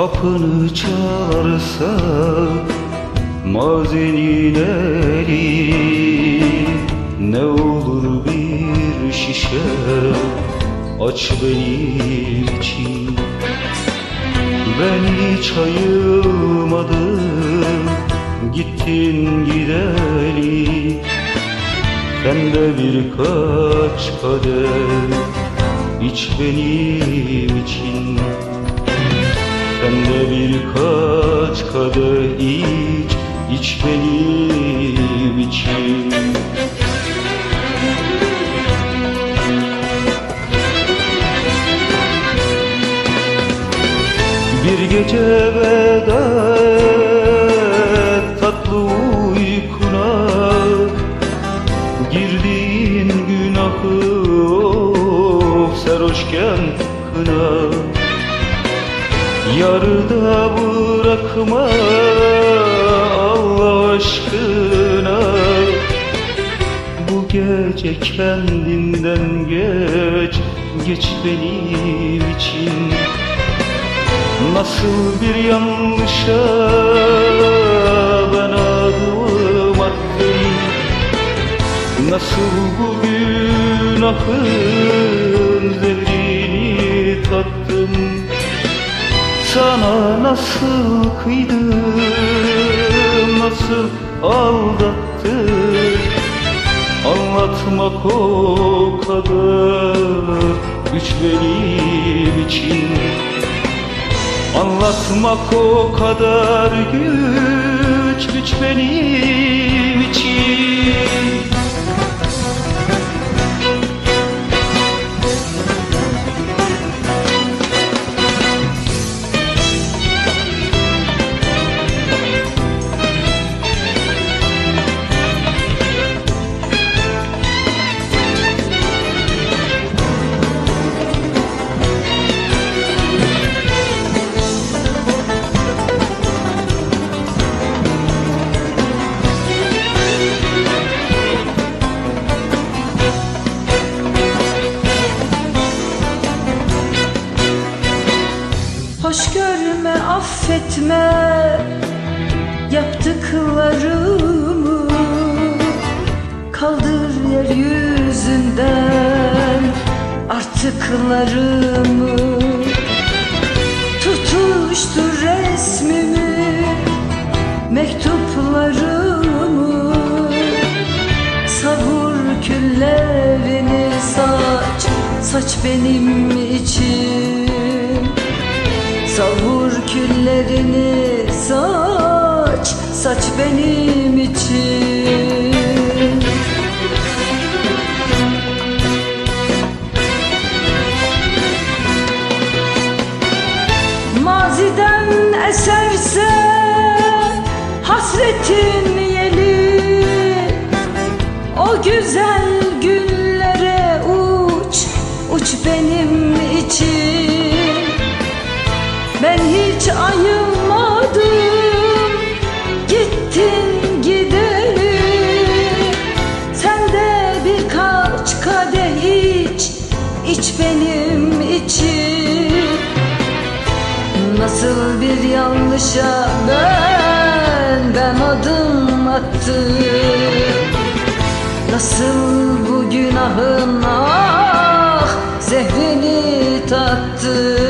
Kapını çalarsa mazinin eli Ne olur bir şişe aç benim için Ben hiç ayılmadım. Gittin gideli Sen de birkaç kadeh iç benim birkaç kadeh iç, iç benim için. Bir gece veda et tatlı uykuna Girdiğin günahı of sarhoşken kına Yarıda bırakma Allah aşkına. Bu gece kendinden geç Geç benim için. Nasıl bir yanlışa ben adım attım? Nasıl bu günahın sana nasıl kıydım, nasıl aldattım Anlatmak o kadar güç benim için. Anlatmak o kadar güç, güç benim için affetme yaptıklarımı Kaldır yeryüzünden artıklarımı. Tutuştur resmimi, mektuplarımı. Savur küllerini saç, saç benim için. Savur küllerini saç, saç benim için. Maziden eserse hasretin yeli O güzel günlere uç, uç benim için ayılmadım Gittin gideli Sen de birkaç kadeh iç iç benim için. Nasıl bir yanlışa ben Ben adım attım. Nasıl bu günahın ah Zehrini tattım